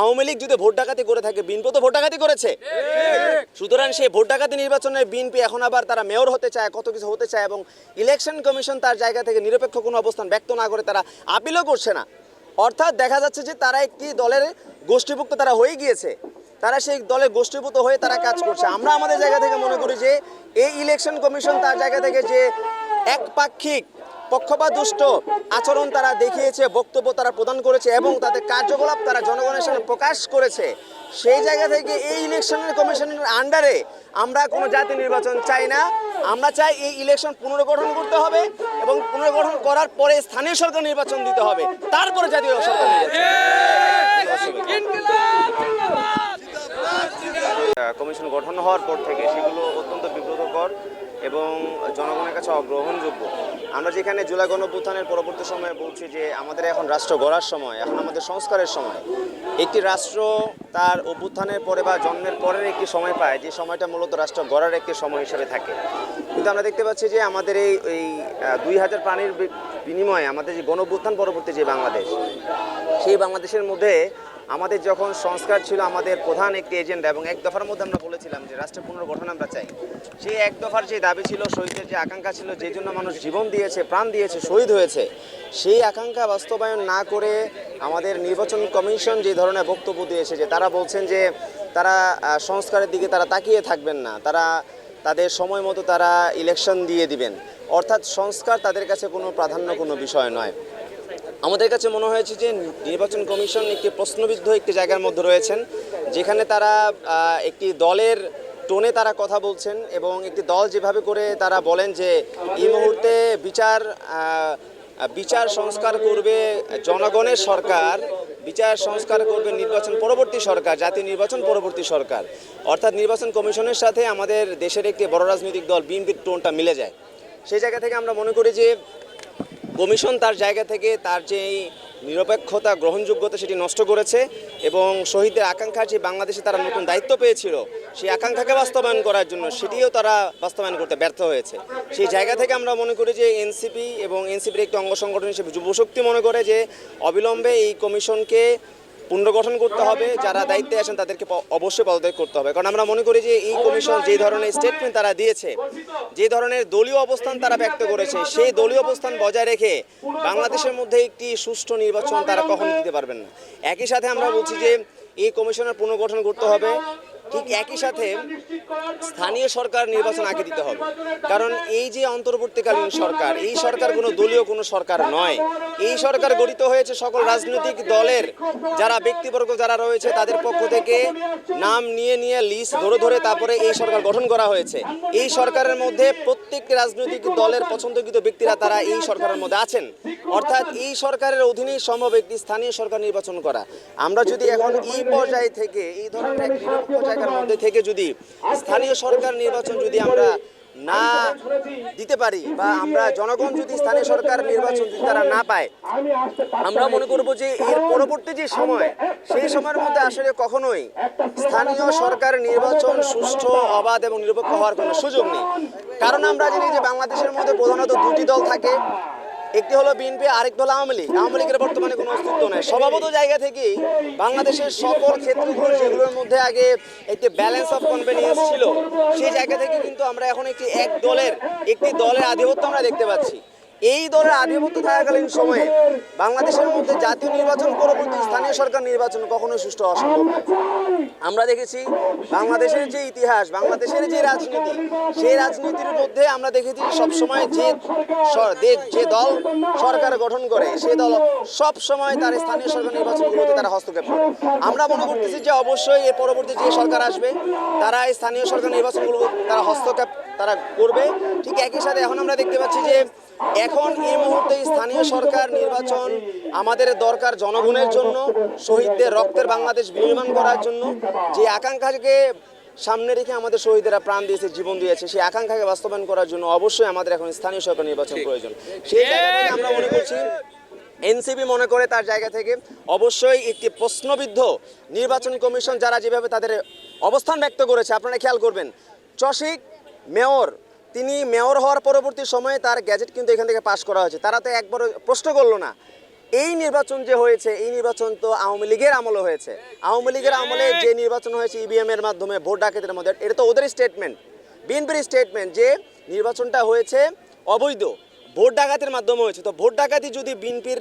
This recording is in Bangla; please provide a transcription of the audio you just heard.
আওয়ামী লীগ যদি ভোট ডাকাতি করে থাকে, বিএনপি তো ভোট ডাকাতি করেছে। সুতরাং সেই ভোট ডাকাতি নির্বাচনে বিএনপি এখন আবার তারা মেয়র হতে চায়, কত কিছু হতে চায় এবং ইলেকশন কমিশন তার জায়গা থেকে নিরপেক্ষ কোনো অবস্থান ব্যক্ত না করে তারা আপিলও করছে না। অর্থাৎ দেখা যাচ্ছে যে তারা একটি দলের গোষ্ঠীভুক্ত তারা হয়ে গিয়েছে। তারা সেই দলের গোষ্ঠীভূত হয়ে তারা কাজ করছে। আমরা আমাদের জায়গা থেকে মনে করি যে এই ইলেকশন কমিশন তার জায়গা থেকে যে একপাক্ষিক পক্ষপাত দুষ্ট আচরণ তারা দেখিয়েছে, বক্তব্য তারা প্রদান করেছে এবং তাদের কার্যকলাপ তারা জনগণের সামনে প্রকাশ করেছে। সেই জায়গা থেকে এই ইলেকশনের কমিশনের আন্ডারে আমরা কোনো জাতি নির্বাচন চাই না। আমরা চাই এই ইলেকশন পুনর্গঠন করতে হবে এবং পুনর্গঠন করার পরে স্থানীয় সরকার নির্বাচন দিতে হবে। তারপরে জাতীয় সরকার কমিশন গঠন হওয়ার পর থেকে সেগুলো অত্যন্ত বিব্রতকর এবং জনগণের কাছে অগ্রহণযোগ্য। আমরা যেখানে জুলাই গণঅভ্যুত্থানের পরবর্তী সময়ে বলছি যে আমাদের এখন রাষ্ট্র গড়ার সময়, এখন আমাদের সংস্কারের সময়। একটি রাষ্ট্র তার অভ্যুত্থানের পরে বা জন্মের পরের একটি সময় পায়, যে সময়টা মূলত রাষ্ট্র গড়ার একটি সময় হিসেবে থাকে। কিন্তু আমরা দেখতে পাচ্ছি যে আমাদের এই এই দুই হাজার প্রাণীর বিনিময়ে আমাদের যে গণঅভ্যুত্থান পরবর্তী যে বাংলাদেশ, সেই বাংলাদেশের মধ্যে আমাদের যখন সংস্কার ছিল, আমাদের প্রধান একটি এজেন্ডা এবং এক দফার মধ্যে আমরা বলেছিলাম যে রাষ্ট্রের পুনর্গঠন আমরা চাই। সেই এক দফার যে দাবি ছিল, শহীদের যে আকাঙ্ক্ষা ছিল, যে জন্য মানুষ জীবন দিয়েছে, প্রাণ দিয়েছে, শহীদ হয়েছে, সেই আকাঙ্ক্ষা বাস্তবায়ন না করে আমাদের নির্বাচন কমিশন যে ধরনের বক্তব্য দিয়েছে যে তারা বলছেন যে তারা সংস্কারের দিকে তারা তাকিয়ে থাকবেন না, তারা তাদের সময় মতো তারা ইলেকশন দিয়ে দিবেন। অর্থাৎ সংস্কার তাদের কাছে কোনো প্রাধান্য, কোনো বিষয় নয়। আমাদের কাছে মনে হয়েছে যে নির্বাচন কমিশন একটি প্রশ্নবিদ্ধ একটি জায়গার মধ্যে রয়েছেন, যেখানে তারা একটি দলের টোনে তারা কথা বলছেন এবং একটি দল যেভাবে করে তারা বলেন যে এই মুহূর্তে বিচার বিচার সংস্কার করবে জনগণের সরকার, বিচার সংস্কার করবে নির্বাচন পরবর্তী সরকার, জাতীয় নির্বাচন পরবর্তী সরকার। অর্থাৎ নির্বাচন কমিশনের সাথে আমাদের দেশের একটি বড় রাজনৈতিক দল বিএনপির টোনটা মিলে যায়। সেই জায়গা থেকে আমরা মনে করি যে কমিশন তার জায়গা থেকে তার যে নিরপেক্ষতা, গ্রহণযোগ্যতা সেটি নষ্ট করেছে এবং শহীদদের আকাঙ্ক্ষা যে বাংলাদেশে তারা নতুন দায়িত্ব পেয়েছিল, সেই আকাঙ্ক্ষাকে বাস্তবায়ন করার জন্য সেটিও তারা বাস্তবায়ন করতে ব্যর্থ হয়েছে। সেই জায়গা থেকে আমরা মনে করি যে এনসিপি এবং এনসিপির একটি অঙ্গ সংগঠন হিসেবে যুবশক্তি মনে করে যে অবিলম্বে এই কমিশনকে পুনর্গঠন করতে হবে, যারা দায়িত্বে আছেন তাদেরকে অবশ্যই পদত্যাগ করতে হবে। কারণ আমরা মনে করি যে এই কমিশন যে ধরনের স্টেটমেন্ট তারা দিয়েছে, যে ধরনের দলীয় অবস্থান তারা ব্যক্ত করেছে, সেই দলীয় অবস্থান বজায় রেখে বাংলাদেশের মধ্যে একটি সুষ্ঠু নির্বাচন তারা কখনো দিতে পারবেন না। একই সাথে আমরা বলছি যে এই কমিশনের পুনর্গঠন করতে হবে ঠিক একই সাথে স্থানীয় সরকার নির্বাচন আগে দিতে হবে। কারণ এই যে অন্তর্বর্তীকালীন সরকার, এই সরকার কোনো দলীয় কোনো সরকার নয়। এই সরকার গঠিত হয়েছে সকল রাজনৈতিক দলের। যারা ব্যক্তিবর্গ যারা রয়েছে তাদের পক্ষ থেকে নাম নিয়ে নিয়ে লিস্ট ধরে ধরে তারপরে এই সরকার গঠন করা হয়েছে। এই সরকারের মধ্যে প্রত্যেকটি রাজনৈতিক দলের পছন্দকৃত ব্যক্তিরা তারা এই সরকারের মধ্যে আছেন। অর্থাৎ এই সরকারের অধীনেই সম্ভব একটি স্থানীয় সরকার নির্বাচন করা। আমরা যদি এখন এই পর্যায়ে থেকে এই ধরনের এক নিরপেক্ষ জায়গার মধ্যে থেকে যদি স্থানীয় সরকার নির্বাচন যদি আমরা না দিতে পারি বা আমরা জনগণ যদি স্থানীয় সরকার নির্বাচন যদি তারা না পায় আমরা মনে করব যে এর পরবর্তী যে সময় সেই সময়ের মধ্যে আসলে কখনোই স্থানীয় সরকার নির্বাচন সুষ্ঠু অবাধ এবং নিরপেক্ষ হওয়ার কোনো সুযোগ নেই। কারণ আমরা জানি যে বাংলাদেশের মধ্যে প্রধানত দুটি দল থাকে। একটি হলো বিএনপি, আরেকটি হলো আওয়ামী লীগ। আওয়ামী লীগের বর্তমানে কোনো অস্তিত্ব নেই। স্বভাবত জায়গা থেকেই বাংলাদেশের সকল ক্ষেত্রগুলো যেগুলোর মধ্যে আগে একটি ব্যালেন্স অফ কনভেনিয়েন্স ছিল, সেই জায়গা থেকে কিন্তু আমরা এখন একটি এক দলের, একটি দলের আধিপত্য আমরা দেখতে পাচ্ছি। এই দলের আধিপত্য থাকাকালীন সময়ে বাংলাদেশের মধ্যে জাতীয় নির্বাচন পরবর্তী স্থানীয় সরকার নির্বাচন কখনোই সুষ্ঠু হওয়া সম্ভব নয় আমরা দেখেছি বাংলাদেশের যে ইতিহাস, বাংলাদেশের যে রাজনীতি, সেই রাজনীতির মধ্যে আমরা দেখেছি সবসময় যে স- দে- যে দল সরকার গঠন করে সেই দল সব সময় তার স্থানীয় সরকার নির্বাচনগুলোতে তারা হস্তক্ষেপ করে। আমরা মনে করতেছি যে অবশ্যই এর পরবর্তী যে সরকার আসবে, তারা স্থানীয় সরকার নির্বাচনগুলো তারা হস্তক্ষেপ তারা করবে। ঠিক একই সাথে এখন আমরা দেখতে পাচ্ছি যে এখন এই মুহূর্তে স্থানীয় সরকার নির্বাচন আমাদের দরকার জনগণের জন্য শহীদদের রক্তের বাংলাদেশ বিনির্মাণ করার জন্য। যে আকাঙ্ক্ষাকে সামনে রেখে আমাদের শহীদেরা প্রাণ দিয়েছে জীবন দিয়েছে সেই আকাঙ্ক্ষাকে বাস্তবায়ন করার জন্য অবশ্যই আমাদের এখন স্থানীয় সরকার নির্বাচন প্রয়োজন। সেই জায়গা থেকে আমরা মনে করছি এনসিপি মনে করে তার জায়গা থেকে অবশ্যই একটি প্রশ্নবিদ্ধ নির্বাচন কমিশন যারা যেভাবে তাদের অবস্থান ব্যক্ত করেছে আপনারা খেয়াল করবেন। চশিক মেয়র তিনি মেয়র হওয়ার পরবর্তী সময়ে তার গ্যাজেট কিন্তু এখান থেকে পাশ করা হয়েছে। তারা তো একবার প্রশ্ন করল না, এই নির্বাচন যে হয়েছে, এই নির্বাচন তো আওয়ামী লীগের আমলে হয়েছে। আওয়ামী লীগের আমলে যে নির্বাচন হয়েছে ইভিএম এর মাধ্যমে, ভোট ডাকাতের মধ্যে, এটা তো ওদের স্টেটমেন্ট বিএনপির স্টেটমেন্ট যে নির্বাচনটা হয়েছে অবৈধ, ভোট ডাকাতির মাধ্যমে হয়েছে। তো ভোট ডাকাতি যদি বিএনপির